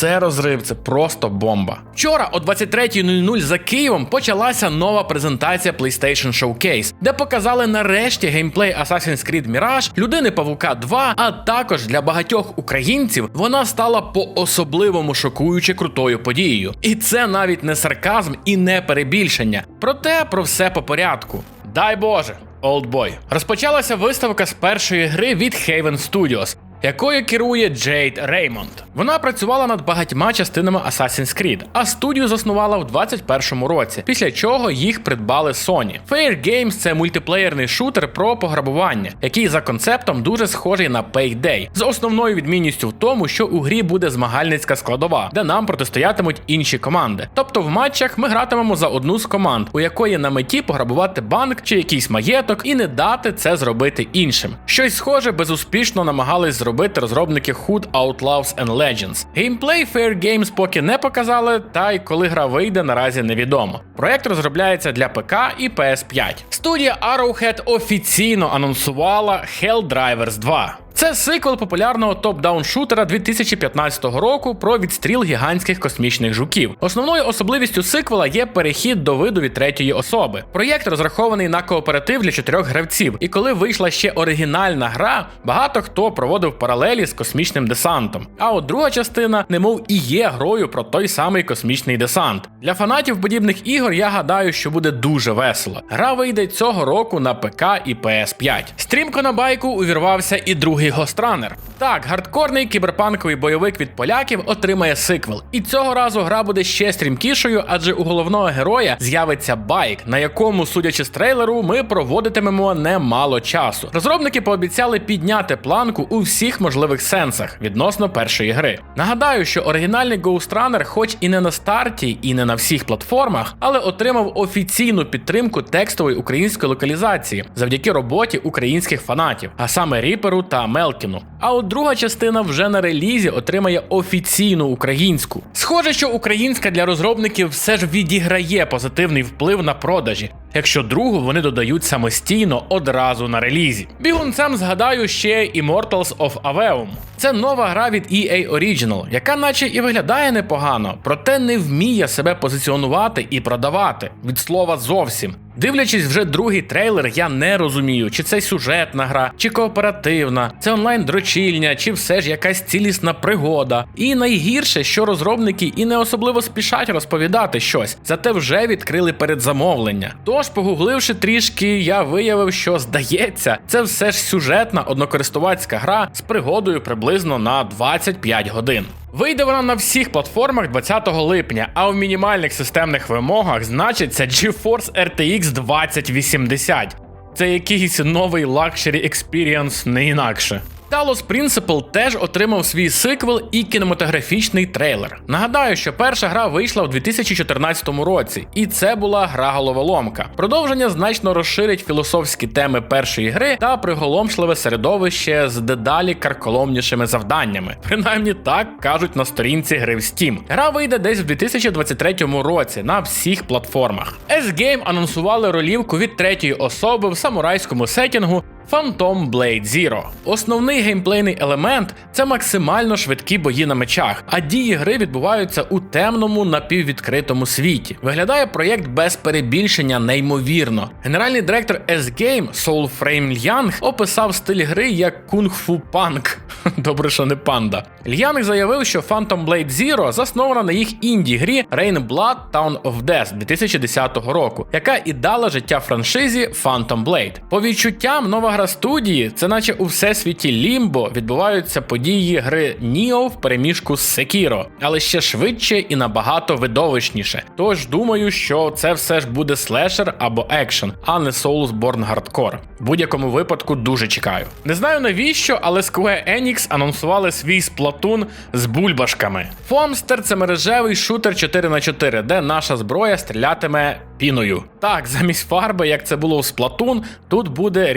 це розрив, це просто бомба. Вчора о 23.00 за Києвом почалася нова презентація PlayStation Showcase, де показали нарешті геймплей Assassin's Creed Mirage, Людини Павука 2, а також для багатьох українців вона стала по-особливому шокуюче крутою подією. І це навіть не сарказм і не перебільшення. Проте про все по порядку. Дай Боже! Олдбой. Розпочалася виставка з першої гри від Haven Studios, якою керує Джейд Реймонд. Вона працювала над багатьма частинами Assassin's Creed, а студію заснувала в 21-му році, після чого їх придбали Sony. Fair Games – це мультиплеєрний шутер про пограбування, який за концептом дуже схожий на Payday, з основною відмінністю в тому, що у грі буде змагальницька складова, де нам протистоятимуть інші команди. Тобто в матчах ми гратимемо за одну з команд, у якої на меті пограбувати банк чи якийсь маєток, і не дати це зробити іншим. Щось схоже безуспішно намагались зробити розробники Hood Outlaws and Legends. Геймплей Fair Games поки не показали, та й коли гра вийде, наразі невідомо. Проект розробляється для ПК і PS5. Студія Arrowhead офіційно анонсувала Helldrivers 2. Це сиквел популярного топ-даун шутера 2015 року про відстріл гігантських космічних жуків. Основною особливістю сиквела є перехід до виду від третьої особи. Проєкт розрахований на кооператив для чотирьох гравців, і коли вийшла ще оригінальна гра, багато хто проводив паралелі з космічним десантом. А от друга частина, немов і є грою про той самий космічний десант. Для фанатів подібних ігор я гадаю, що буде дуже весело. Гра вийде цього року на ПК і PS5. Стрімко на байку увірвався і другий Гостранер. Так, гардкорний кіберпанковий бойовик від поляків отримає сиквел. І цього разу гра буде ще стрімкішою, адже у головного героя з'явиться байк, на якому, судячи з трейлеру, ми проводитимемо немало часу. Розробники пообіцяли підняти планку у всіх можливих сенсах відносно першої гри. Нагадаю, що оригінальний Ghost Runner, хоч і не на старті, і не на всіх платформах, але отримав офіційну підтримку текстової української локалізації завдяки роботі українських фанатів, а саме Ріперу та Мелкіну. А от друга частина вже на релізі отримає офіційну українську. Схоже, що українська для розробників все ж відіграє позитивний вплив на продажі, якщо другу вони додають самостійно одразу на релізі. Бігунцем згадаю ще Immortals of Aveum. Це нова гра від EA Original, яка наче і виглядає непогано, проте не вміє себе позиціонувати і продавати від слова зовсім. Дивлячись вже другий трейлер, я не розумію, чи це сюжетна гра, чи кооперативна, це онлайн дрочільня, чи все ж якась цілісна пригода. І найгірше, що розробники і не особливо спішать розповідати щось, зате вже відкрили передзамовлення. Тож, погугливши трішки, я виявив, що здається, це все ж сюжетна однокористувацька гра з пригодою приблизно на 25 годин. Вийде вона на всіх платформах 20 липня, а в мінімальних системних вимогах значиться GeForce RTX 2080. Це якийсь новий Luxury Experience не інакше. Talos Principle теж отримав свій сиквел і кінематографічний трейлер. Нагадаю, що перша гра вийшла у 2014 році, і це була гра головоломка. Продовження значно розширить філософські теми першої гри та приголомшливе середовище з дедалі карколомнішими завданнями. Принаймні так кажуть на сторінці гри в Steam. Гра вийде десь в 2023 році на всіх платформах. S-Game анонсували ролівку від третьої особи в самурайському сетінгу. Phantom Blade Zero. Основний геймплейний елемент це максимально швидкі бої на мечах, а дії гри відбуваються у темному напіввідкритому світі. Виглядає проєкт без перебільшення неймовірно. Генеральний директор S-Game Soulframe Л'Янг описав стиль гри як кунг-фу панк. Добре, що не панда. Л'Янг заявив, що Phantom Blade Zero заснована на їх інді-грі Rain Blood Town of Death 2010 року, яка і дала життя франшизі Phantom Blade. По відчуттям нова гра студії, це наче у всесвіті Лімбо відбуваються події гри Ніо в переміжку з Sekiro, але ще швидше і набагато видовищніше. Тож думаю, що це все ж буде слешер або екшен, а не Soulsborne Hardcore. В будь-якому випадку дуже чекаю. Не знаю навіщо, але Square Enix анонсували свій сплатун з бульбашками. Фомстер це мережевий шутер 4 на 4 де наша зброя стрілятиме піною. Так, замість фарби, як це було у Splatoon, тут буде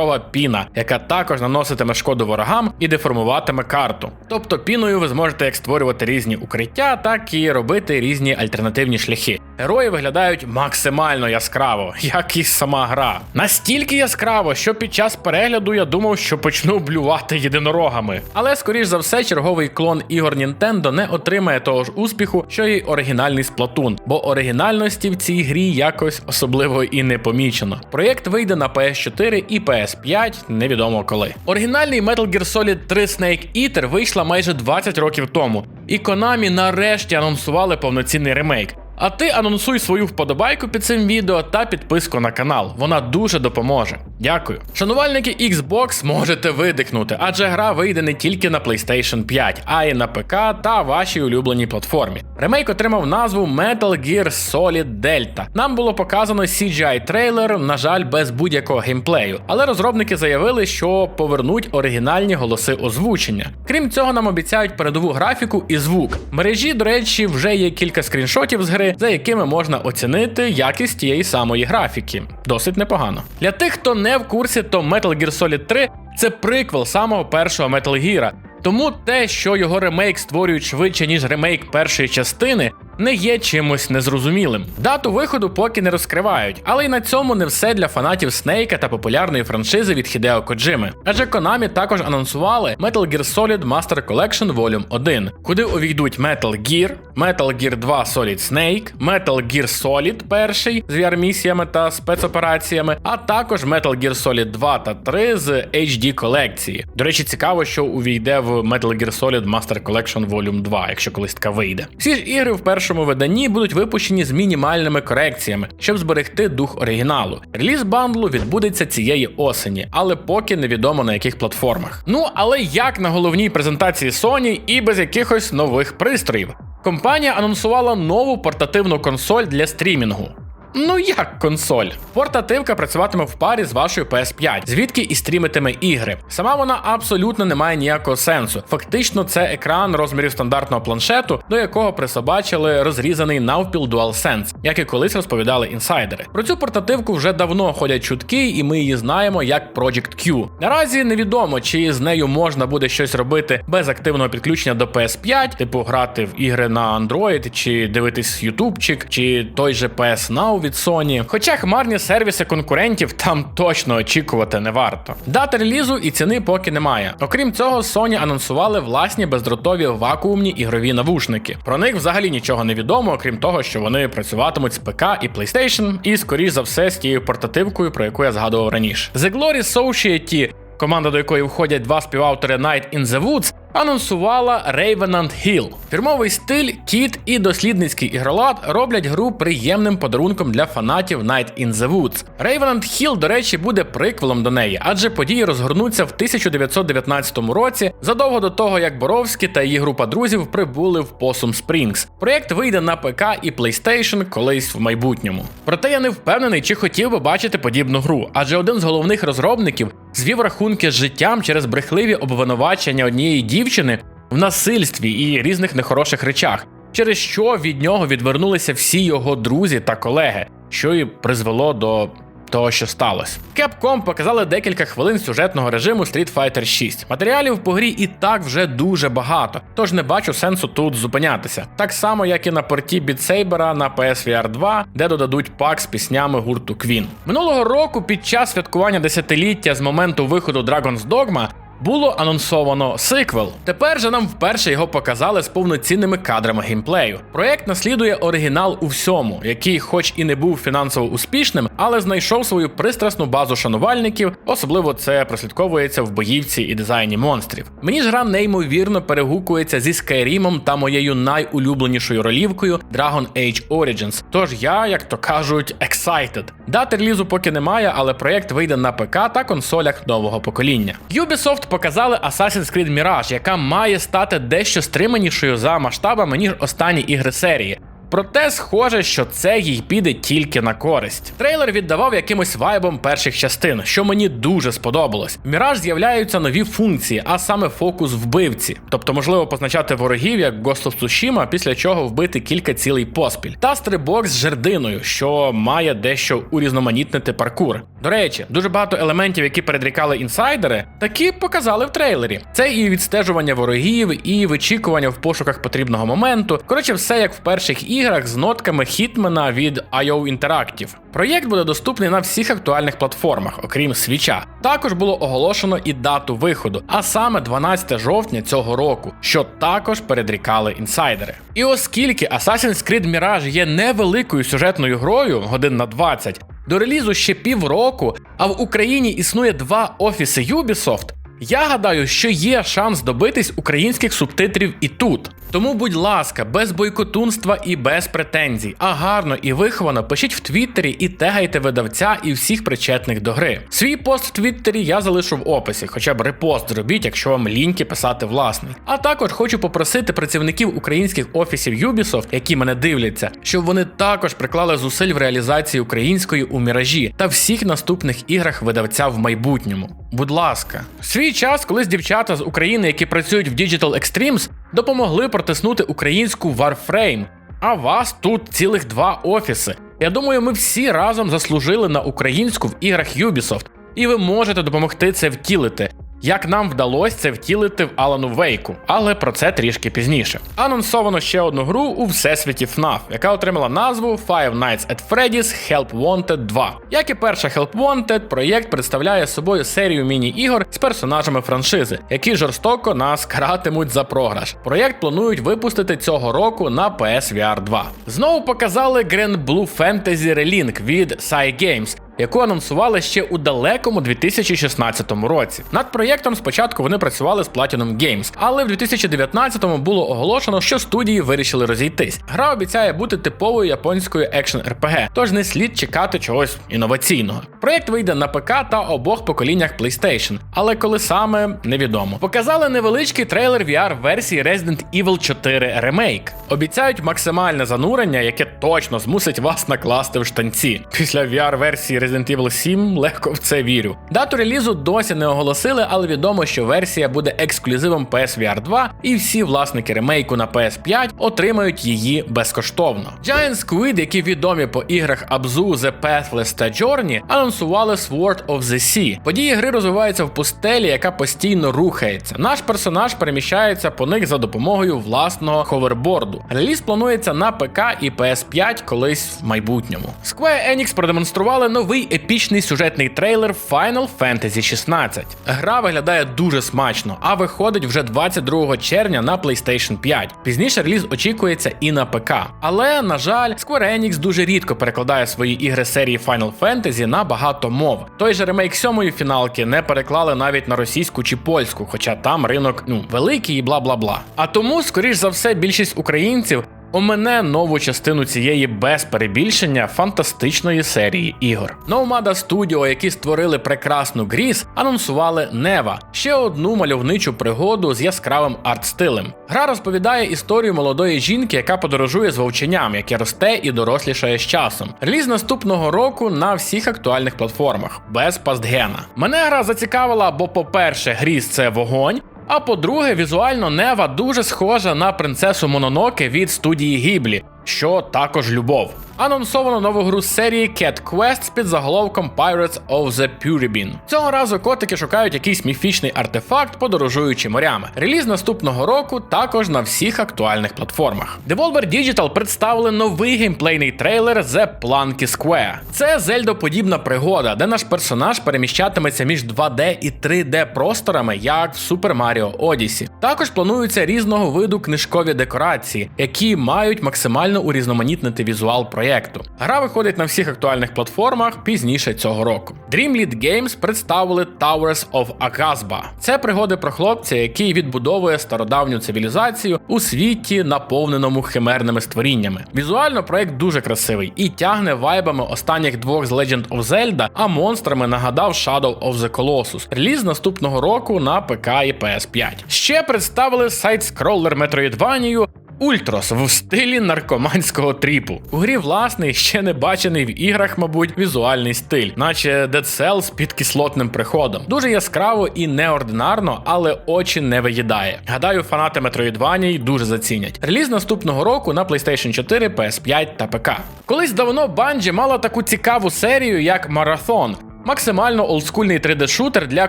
різнокольорова піна, яка також наноситиме шкоду ворогам і деформуватиме карту. Тобто піною ви зможете як створювати різні укриття, так і робити різні альтернативні шляхи. герої виглядають максимально яскраво, як і сама гра. Настільки яскраво, що під час перегляду я думав, що почну блювати єдинорогами. Але скоріш за все, черговий клон ігор Nintendo не отримає того ж успіху, що й оригінальний Splatoon, бо оригінальності в цій грі якось особливо і не помічено. Проєкт вийде на PS4 і PS5, невідомо коли. Оригінальний Metal Gear Solid 3 Snake Eater вийшла майже 20 років тому, і Konami нарешті анонсували повноцінний ремейк. А ти анонсуй свою вподобайку під цим відео та підписку на канал. Вона дуже допоможе. Дякую. Шанувальники Xbox можете видихнути, адже гра вийде не тільки на PlayStation 5, а й на ПК та вашій улюбленій платформі. Ремейк отримав назву Metal Gear Solid Delta. Нам було показано CGI трейлер, на жаль, без будь-якого геймплею, але розробники заявили, що повернуть оригінальні голоси озвучення. Крім цього, нам обіцяють передову графіку і звук. В мережі, до речі, вже є кілька скріншотів з гри, за якими можна оцінити якість тієї самої графіки. Досить непогано. Для тих, хто не в курсі, то Metal Gear Solid 3 це приквел самого першого Metal Gear. Тому те, що його ремейк створюють швидше, ніж ремейк першої частини, не є чимось незрозумілим. Дату виходу поки не розкривають, але й на цьому не все для фанатів Снейка та популярної франшизи від Хідео Коджими. Адже Konami також анонсували Metal Gear Solid Master Collection Volume 1, куди увійдуть Metal Gear, Metal Gear 2 Solid Snake, Metal Gear Solid перший з VR-місіями та спецопераціями, а також Metal Gear Solid 2 та 3 з HD колекції. До речі, цікаво, що увійде в Metal Gear Solid Master Collection Volume 2, якщо колись така вийде. Всі ж ігри в першому виданні будуть випущені з мінімальними корекціями, щоб зберегти дух оригіналу. Реліз бандлу відбудеться цієї осені, але поки невідомо на яких платформах. Ну але як на головній презентації Sony і без якихось нових пристроїв. Компанія анонсувала нову портативну консоль для стрімінгу. Ну як консоль? Портативка працюватиме в парі з вашою PS5, звідки і стрімитиме ігри. Сама вона абсолютно не має ніякого сенсу. Фактично, це екран розмірів стандартного планшету, до якого присобачили розрізаний навпіл DualSense, як і колись розповідали інсайдери. Про цю портативку вже давно ходять чутки, і ми її знаємо як Project Q. Наразі невідомо, чи з нею можна буде щось робити без активного підключення до PS5, типу грати в ігри на Android, чи дивитись ютубчик, чи той же PS Now від Sony. Хоча хмарні сервіси конкурентів там точно очікувати не варто. Дати релізу і ціни поки немає. Окрім цього, Sony анонсували власні бездротові вакуумні ігрові навушники. Про них взагалі нічого не відомо, окрім того, що вони працюватимуть з ПК і PlayStation, і скоріш за все з тією портативкою, про яку я згадував раніше. The Glory Society команда до якої входять два співавтори Night in the Woods, анонсувала Revenant Hill. Фірмовий стиль, кіт і дослідницький ігролад роблять гру приємним подарунком для фанатів Night in the Woods. Revenant Hill, до речі, буде приквелом до неї, адже події розгорнуться в 1919 році, задовго до того, як Боровські та її група друзів прибули в Possum Springs. Проєкт вийде на ПК і PlayStation колись в майбутньому. Проте я не впевнений, чи хотів би бачити подібну гру, адже один з головних розробників звів рахунки з життям через брехливі обвинувачення однієї дівчини в насильстві і різних нехороших речах, через що від нього відвернулися всі його друзі та колеги, що і призвело до того, що сталося. Capcom показали декілька хвилин сюжетного режиму Street Fighter 6. Матеріалів по грі і так вже дуже багато, тож не бачу сенсу тут зупинятися. Так само, як і на порті Saber на PSVR 2, де додадуть пак з піснями гурту Queen. Минулого року, під час святкування десятиліття з моменту виходу Dragon's Dogma, було анонсовано сиквел. Тепер же нам вперше його показали з повноцінними кадрами геймплею. Проект наслідує оригінал у всьому, який, хоч і не був фінансово успішним, але знайшов свою пристрасну базу шанувальників. Особливо це прослідковується в боївці і дизайні монстрів. Мені ж гра неймовірно перегукується зі Скайрімом та моєю найулюбленішою ролівкою Dragon Age Origins. Тож я, як то кажуть, excited. Дати релізу поки немає, але проект вийде на ПК та консолях нового покоління. Ubisoft показали Assassin's Creed Mirage, яка має стати дещо стриманішою за масштабами, ніж останні ігри серії. Проте схоже, що це їй піде тільки на користь. Трейлер віддавав якимось вайбом перших частин, що мені дуже сподобалось. В Міраж з'являються нові функції, а саме фокус вбивці, тобто можливо позначати ворогів як Ghost of Tsushima, після чого вбити кілька цілей поспіль, та стрибок з жердиною, що має дещо урізноманітнити паркур. До речі, дуже багато елементів, які передрікали інсайдери, такі показали в трейлері. Це і відстежування ворогів, і вичікування в пошуках потрібного моменту. Коротше, все як в перших іграх іграх з нотками Хітмена від IO Interactive. Проєкт буде доступний на всіх актуальних платформах, окрім свіча. Також було оголошено і дату виходу, а саме 12 жовтня цього року, що також передрікали інсайдери. І оскільки Assassin's Creed Mirage є невеликою сюжетною грою, годин на 20, до релізу ще півроку, а в Україні існує два офіси Ubisoft, я гадаю, що є шанс добитись українських субтитрів і тут. Тому, будь ласка, без бойкотунства і без претензій, а гарно і виховано пишіть в Твіттері і тегайте видавця і всіх причетних до гри. Свій пост в Твіттері я залишу в описі, хоча б репост зробіть, якщо вам ліньки писати власний. А також хочу попросити працівників українських офісів Ubisoft, які мене дивляться, щоб вони також приклали зусиль в реалізації української у міражі та всіх наступних іграх видавця в майбутньому. Будь ласка, в свій час, колись дівчата з України, які працюють в Digital Extremes, допомогли протиснути українську Warframe. А вас тут цілих два офіси. Я думаю, ми всі разом заслужили на українську в іграх Ubisoft, і ви можете допомогти це втілити. Як нам вдалося це втілити в Алану Вейку, але про це трішки пізніше. Анонсовано ще одну гру у всесвіті FNAF, яка отримала назву Five Nights at Freddy's Help Wanted 2. Як і перша Help Wanted, проєкт представляє собою серію міні-ігор з персонажами франшизи, які жорстоко нас каратимуть за програш. Проєкт планують випустити цього року на PSVR 2. Знову показали Grand Blue Fantasy Relink від Psy яку анонсували ще у далекому 2016 році. Над проєктом спочатку вони працювали з Platinum Games, але в 2019-му було оголошено, що студії вирішили розійтись. Гра обіцяє бути типовою японською екшн RPG, тож не слід чекати чогось інноваційного. Проєкт вийде на ПК та обох поколіннях PlayStation, але коли саме невідомо. Показали невеличкий трейлер VR версії Resident Evil 4 Remake. Обіцяють максимальне занурення, яке точно змусить вас накласти в штанці. Після VR версії Resident Evil 7 легко в це вірю. Дату релізу досі не оголосили, але відомо, що версія буде ексклюзивом PSVR 2, і всі власники ремейку на PS5 отримають її безкоштовно. Giant Squid, які відомі по іграх Abzu, The Pathless та Journey, анонсували Sword of the Sea. Події гри розвиваються в пустелі, яка постійно рухається. Наш персонаж переміщається по них за допомогою власного ховерборду. Реліз планується на ПК і PS5 колись в майбутньому. Square Enix продемонстрували новий епічний сюжетний трейлер Final Fantasy 16. Гра виглядає дуже смачно, а виходить вже 22 червня на PlayStation 5. Пізніше реліз очікується і на ПК. Але, на жаль, Square Enix дуже рідко перекладає свої ігри серії Final Fantasy на багато мов. Той же ремейк сьомої фіналки не переклали навіть на російську чи польську, хоча там ринок ну великий і бла бла бла. А тому, скоріш за все, більшість українців Омене нову частину цієї без перебільшення фантастичної серії ігор. Nomada Studio, які створили прекрасну Гріс, анонсували Нева ще одну мальовничу пригоду з яскравим арт-стилем. Гра розповідає історію молодої жінки, яка подорожує з вовченням, яке росте і дорослішає з часом. Реліз наступного року на всіх актуальних платформах, без пастгена. Мене гра зацікавила, бо, по-перше, Гріс це вогонь. А по-друге, візуально Нева дуже схожа на принцесу Мононоке від студії Гіблі, що також любов. Анонсовано нову гру з серії Cat Quest під заголовком Pirates of the Puribin. Цього разу котики шукають якийсь міфічний артефакт, подорожуючи морями. Реліз наступного року також на всіх актуальних платформах. Devolver Digital представили новий геймплейний трейлер The Planky Square. Це зельдоподібна пригода, де наш персонаж переміщатиметься між 2D і 3D просторами, як в Super Mario Odyssey. Також плануються різного виду книжкові декорації, які мають максимально урізноманітнити візуал проєкту. Гра виходить на всіх актуальних платформах пізніше цього року. Dreamlead Games представили Towers of Akazba. Це пригоди про хлопця, який відбудовує стародавню цивілізацію у світі, наповненому химерними створіннями. Візуально проєкт дуже красивий і тягне вайбами останніх двох з Legend of Zelda, а монстрами нагадав Shadow of the Colossus. Реліз наступного року на ПК і PS5. Ще представили сайт-скроллер Metroidvania Ультрос в стилі наркоманського тріпу. У грі власний, ще не бачений в іграх, мабуть, візуальний стиль, наче Dead Cells під кислотним приходом. Дуже яскраво і неординарно, але очі не виїдає. Гадаю, фанати Metroidvania дуже зацінять. Реліз наступного року на PlayStation 4, PS5 та ПК. Колись давно Bungie мала таку цікаву серію, як Marathon, Максимально олдскульний 3D-шутер для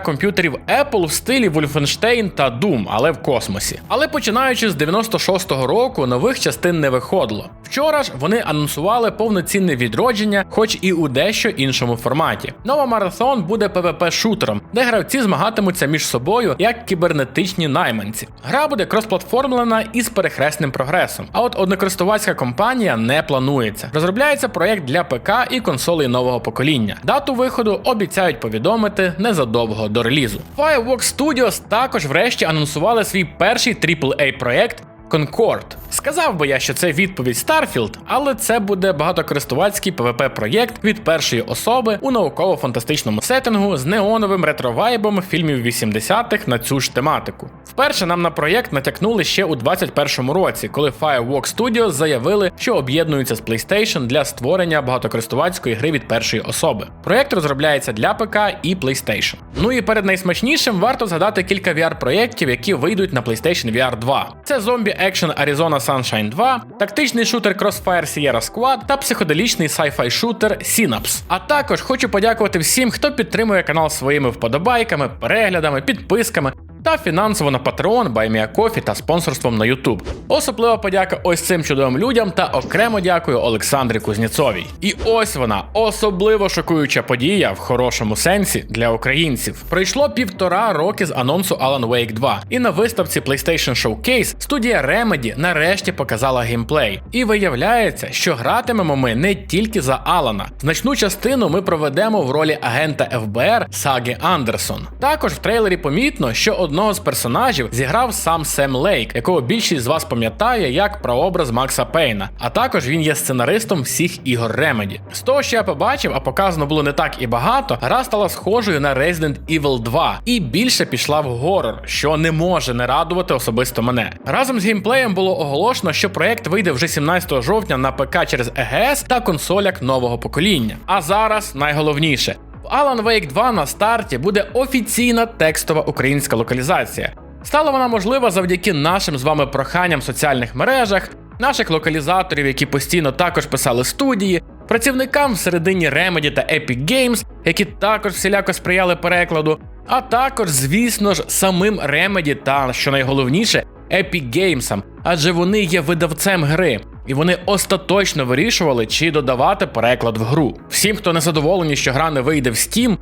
комп'ютерів Apple в стилі Wolfenstein та Doom, але в космосі. Але починаючи з 96-го року нових частин не виходило. Вчора ж вони анонсували повноцінне відродження, хоч і у дещо іншому форматі. Нова марафон буде PvP-шутером, де гравці змагатимуться між собою як кібернетичні найманці. Гра буде кросплатформлена із перехресним прогресом. А от однокористувацька компанія не планується. Розробляється проєкт для ПК і консолей нового покоління. Дату виходу обіцяють повідомити незадовго до релізу. Fireworks Studios також врешті анонсували свій перший AAA проєкт Concord. Сказав би я, що це відповідь Starfield, але це буде багатокористувацький PvP проєкт від першої особи у науково-фантастичному сеттингу з неоновим ретровайбом фільмів 80-х на цю ж тематику. Вперше нам на проєкт натякнули ще у 2021 році, коли Fireworks Studios заявили, що об'єднуються з PlayStation для створення багатокористувацької гри від першої особи. Проєкт розробляється для ПК і PlayStation. Ну і перед найсмачнішим варто згадати кілька VR-проєктів, які вийдуть на PlayStation VR 2. Це Zombie Action Arizona Sunshine 2, тактичний шутер Crossfire Sierra Squad та психоделічний sci-fi шутер Synapse. А також хочу подякувати всім, хто підтримує канал своїми вподобайками, переглядами, підписками. Та фінансово на Patreon, BuyMeACoffee та спонсорством на YouTube. Особлива подяка ось цим чудовим людям та окремо дякую Олександрі Кузнєцовій. І ось вона особливо шокуюча подія в хорошому сенсі для українців. Пройшло півтора роки з анонсу Alan Wake 2, і на виставці PlayStation Showcase студія Remedy нарешті показала геймплей. І виявляється, що гратимемо ми не тільки за Алана. Значну частину ми проведемо в ролі агента ФБР Саги Андерсон. Також в трейлері помітно, що одного з персонажів зіграв сам Сем Лейк, якого більшість з вас пам'ятає як прообраз Макса Пейна. А також він є сценаристом всіх ігор Remedy. З того, що я побачив, а показано було не так і багато, гра стала схожою на Resident Evil 2 і більше пішла в горор, що не може не радувати особисто мене. Разом з геймплеєм було оголошено, що проект вийде вже 17 жовтня на ПК через EGS та консолях нового покоління. А зараз найголовніше. Alan Wake 2 на старті буде офіційна текстова українська локалізація. Стала вона можлива завдяки нашим з вами проханням в соціальних мережах, наших локалізаторів, які постійно також писали студії, працівникам всередині Remedy та Epic Games, які також всіляко сприяли перекладу, а також, звісно ж, самим Remedy та, що найголовніше, Epic Games, адже вони є видавцем гри. І вони остаточно вирішували, чи додавати переклад в гру. Всім, хто не задоволені, що гра не вийде в Steam,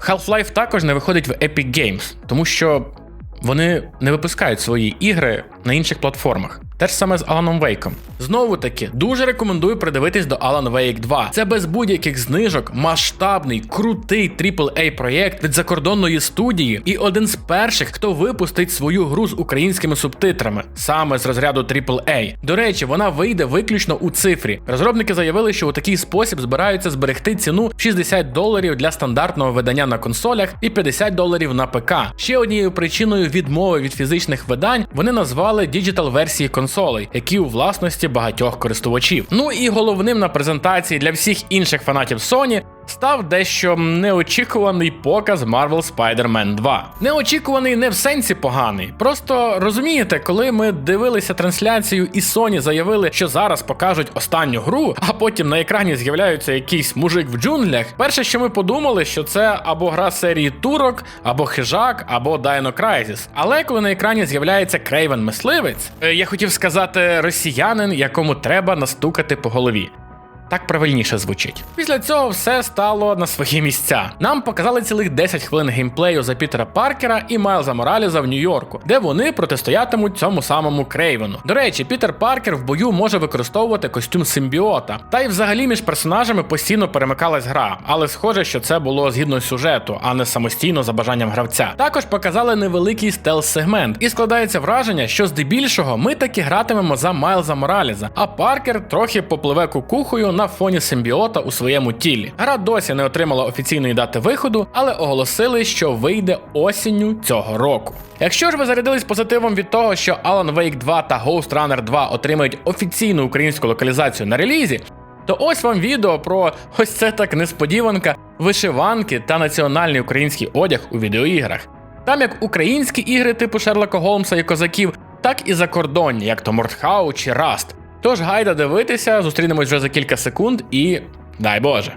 Half-Life також не виходить в Epic Games, тому що вони не випускають свої ігри на інших платформах. Те ж саме з Alan Wake. Знову таки, дуже рекомендую придивитись до Alan Wake 2. Це без будь-яких знижок, масштабний, крутий AAA проєкт від закордонної студії і один з перших, хто випустить свою гру з українськими субтитрами, саме з розряду AAA. До речі, вона вийде виключно у цифрі. Розробники заявили, що у такий спосіб збираються зберегти ціну 60 доларів для стандартного видання на консолях і 50 доларів на ПК. Ще однією причиною відмови від фізичних видань вони назвали діджитал версії консолей, які у власності багатьох користувачів. Ну і головним на презентації для всіх інших фанатів Sony став дещо неочікуваний показ Marvel Spider-Man 2. Неочікуваний не в сенсі поганий. Просто розумієте, коли ми дивилися трансляцію і Sony заявили, що зараз покажуть останню гру, а потім на екрані з'являються якийсь мужик в джунглях. Перше, що ми подумали, що це або гра серії турок, або хижак, або Dino Crisis. Але коли на екрані з'являється Крейвен Мисливець, е, я хотів сказати росіянин, якому треба настукати по голові. Так правильніше звучить. Після цього все стало на свої місця. Нам показали цілих 10 хвилин геймплею за Пітера Паркера і Майлза Мораліза в Нью-Йорку, де вони протистоятимуть цьому самому Крейвену. До речі, Пітер Паркер в бою може використовувати костюм симбіота. Та й взагалі між персонажами постійно перемикалась гра, але схоже, що це було згідно сюжету, а не самостійно за бажанням гравця. Також показали невеликий стелс-сегмент, і складається враження, що здебільшого ми таки гратимемо за Майлза Мораліза, а Паркер трохи попливе кукухою на фоні симбіота у своєму тілі. Гра досі не отримала офіційної дати виходу, але оголосили, що вийде осінню цього року. Якщо ж ви зарядились позитивом від того, що Alan Wake 2 та Ghost Runner 2 отримають офіційну українську локалізацію на релізі, то ось вам відео про ось це так несподіванка, вишиванки та національний український одяг у відеоіграх. Там як українські ігри типу Шерлока Голмса і Козаків, так і закордонні, як то Мортхау чи Раст. Тож гайда дивитися, зустрінемось вже за кілька секунд і дай Боже.